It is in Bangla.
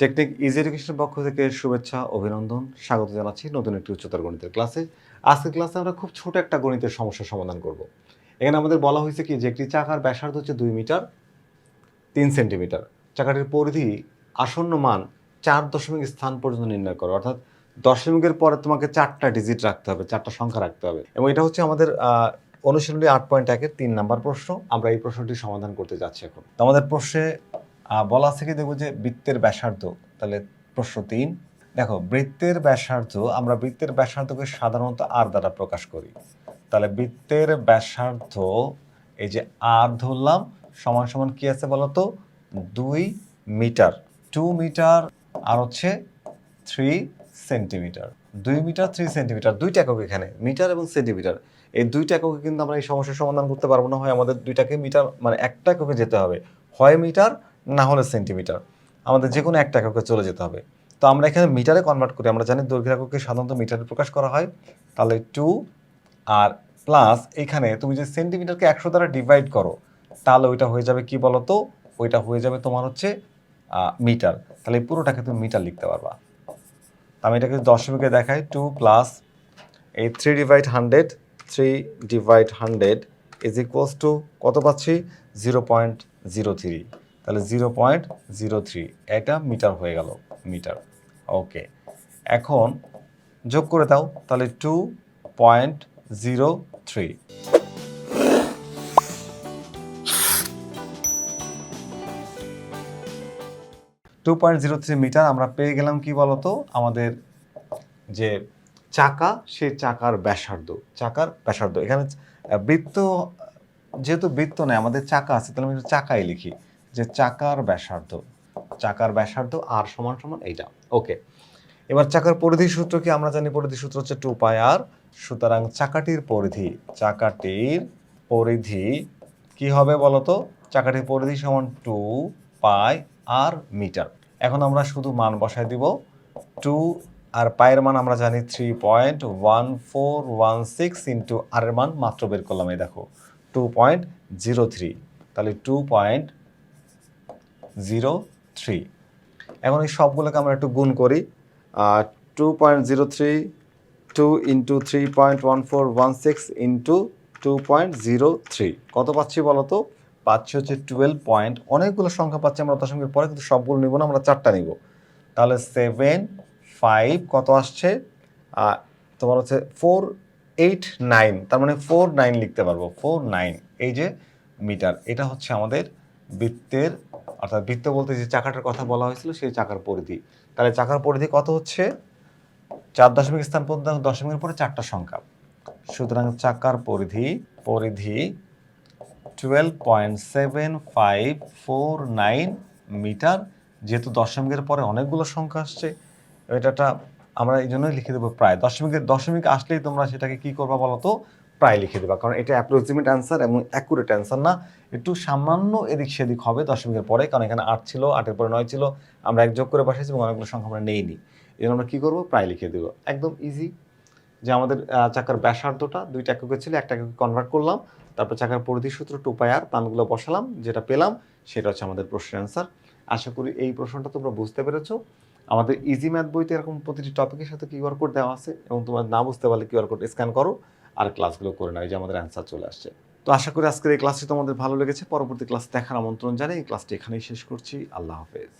টেকনিক ইজি এডুকেশনের পক্ষ থেকে শুভেচ্ছা, অভিনন্দন। স্বাগত জানাচ্ছি নতুন একটি উচ্চতর গণিতের ক্লাসে। আজকের ক্লাসে আমরা খুব ছোট একটা গণিতের সমস্যার সমাধান করব। এখানে আমাদের বলা হয়েছে কি যে একটি চাকার ব্যাসার্ধ হচ্ছে দুই মিটার, তিন সেন্টিমিটার। চাকাটির পরিধি আসন্ন মান চার দশমিক স্থান পর্যন্ত নির্ণয় করো। অর্থাৎ দশমিকের পরে তোমাকে চারটা ডিজিট রাখতে হবে, চারটা সংখ্যা রাখতে হবে। এবং এটা হচ্ছে আমাদের অনুশীলনী আট পয়েন্ট একের তিন নাম্বার প্রশ্ন। আমরা এই প্রশ্নটি সমাধান করতে যাচ্ছি এখন। আমাদের প্রশ্নে বলা আছে কি, দেখব যে বৃত্তের ব্যাসার্ধ, তাহলে প্রশ্ন তিন। দেখো, বৃত্তের ব্যাসার্ধ, আমরা বৃত্তের ব্যাসার্ধকে সাধারণত আর দ্বারা প্রকাশ করি। তাহলে বৃত্তের ব্যাসার্ধ, এই যে আর ধরলাম, সমান সমান কি আছে বলতো? দুই মিটার। টু মিটার, আর হচ্ছে থ্রি সেন্টিমিটার দুই মিটার থ্রি সেন্টিমিটার দুইটা একক এখানে, মিটার এবং সেন্টিমিটার এই দুইটা এককে কিন্তু আমরা এই সমস্যার সমাধান করতে পারব না, হয় আমাদের দুইটাকে মিটার মানে একটা এককে যেতে হবে। হয় মিটার না হলে সেন্টিমিটার। আমাদের যে কোনো একটা এককে চলে যেতে হবে। তো আমরা এখানে মিটারে কনভার্ট করি। আমরা জানি দৈর্ঘ্য এককে সাধারণত মিটারে প্রকাশ করা হয়। তাহলে টু আর প্লাস এখানে তুমি যে সেন্টিমিটারকে একশো দ্বারা ডিভাইড করো, তাহলে ওইটা হয়ে যাবে কি বলতো? ওইটা হয়ে যাবে তোমার হচ্ছে মিটার। তাহলে এই পুরোটাকে তুমি মিটার লিখতে পারবা। তো আমি এটাকে দশমিকে দেখাই। টু প্লাস এই three divide hundred three divide hundred is equals two কত পাচ্ছি? জিরো পয়েন্ট জিরো থ্রি তাহলে জিরো পয়েন্ট জিরো থ্রি। এটা মিটার হয়ে গেল, মিটার। ওকে। এখন যোগ করে দাও, তাহলে two point zero three. Two point zero three metre আমরা পেয়ে গেলাম কি বলতো? আমাদের যে চাকা সে চাকার ব্যাসার্ধ। চাকার ব্যাসার্ধ। এখানে বৃত্ত, যেহেতু বৃত্ত নেই, আমাদের চাকা আছে, তাহলে আমি চাকাই লিখি। যে চাকার ব্যাসার্ধ চাকার ব্যাসার্ধ আর সমান সমান এইটা। ওকে এবার চাকার পরিধি সূত্র কি? আমরা জানি পরিধি সূত্র হচ্ছে টু পাই আর সুতরাং চাকাটির পরিধি চাকাটির পরিধি কি হবে বলতো? চাকাটির পরিধি সমান টু পাই আর মিটার এখন আমরা শুধু মান বসায় দিব। টু আর পায়ের মান আমরা জানি three point one four one six into আর এর মান মাত্র বের করলাম, এই দেখো। টু পয়েন্ট জিরো থ্রি তাহলে টু পয়েন্ট জিরো থ্রি এখন এই সবগুলোকে আমরা একটু গুণ করি two point zero three two into three point one four one six into two point zero three কত পাচ্ছি বলো তো? পাচ্ছি হচ্ছে টুয়েলভ পয়েন্ট অনেকগুলো সংখ্যা পাচ্ছি আমরা দশমিকের পরে কিন্তু সবগুলো নিব না, আমরা চারটা নিব। তাহলে সেভেন ফাইভ কত আসছে? তোমার হচ্ছে ফোর এইট নাইন তার মানে ফোর নাইন লিখতে পারব ফোর নাইন এই যে মিটার, এটা হচ্ছে আমাদের বৃত্তের অর্থাৎ বৃত্ত বলতে যে চাকাটার কথা বলা হয়েছিল, সেই চাকার পরিধি। তাহলে চাকার পরিধি কত হচ্ছে? চার দশমিক স্থান পর্যন্ত দশমিকের পরে চারটা সংখ্যা। সুতরাং চাকার পরিধি পরিধি twelve point seven five four nine metre, যেহেতু দশমিকের পরে অনেকগুলো সংখ্যা আসছে, এটাটা আমরা এই জন্যই লিখে দেবো প্রায়। দশমিকের, দশমিক আসলেই তোমরা সেটাকে কি করবা বলো তো প্রায় লিখে দেবা। কারণ এটা অ্যাপ্রক্সিমেট অ্যান্সার এবং অ্যাকুরেট অ্যান্সার না। একটু সামান্য এদিক সেদিক হবে দশমিকের পরে, কারণ এখানে আট ছিল, আটের পরে নয় ছিল। আমরা এক যোগ করে বসাইছি এবং অনেকগুলো সংখ্যা আমরা নেইনি। জন্য আমরা কী করব? প্রায় লিখে দেবো। একদম ইজি যে আমাদের চাকার ব্যাসার্ধটা দুইটা এককে ছিল, একটা এককে কনভার্ট করলাম। তারপর চাকার পরিধি সূত্র টু পাই আর মানগুলো বসালাম, যেটা পেলাম, সেটা হচ্ছে আমাদের প্রশ্নের অ্যান্সার আশা করি এই প্রশ্নটা তোমরা বুঝতে পেরেছ। আমাদের ইজি ম্যাথ বইতে এরকম প্রতিটি টপিকের সাথে কিউআর কোড দেওয়া আছে এবং তোমরা না বুঝতে পারলে কিউআর কোড স্ক্যান করো। আর ক্লাসগুলো করে নেয় যে আমাদের অ্যান্সার চলে আসছে। তো আশা করি আজকের এই ক্লাসটি তোমাদের ভালো লেগেছে। পরবর্তী ক্লাস দেখার আমন্ত্রণ জানাই এই ক্লাসটি এখানেই শেষ করছি। আল্লাহ হাফেজ।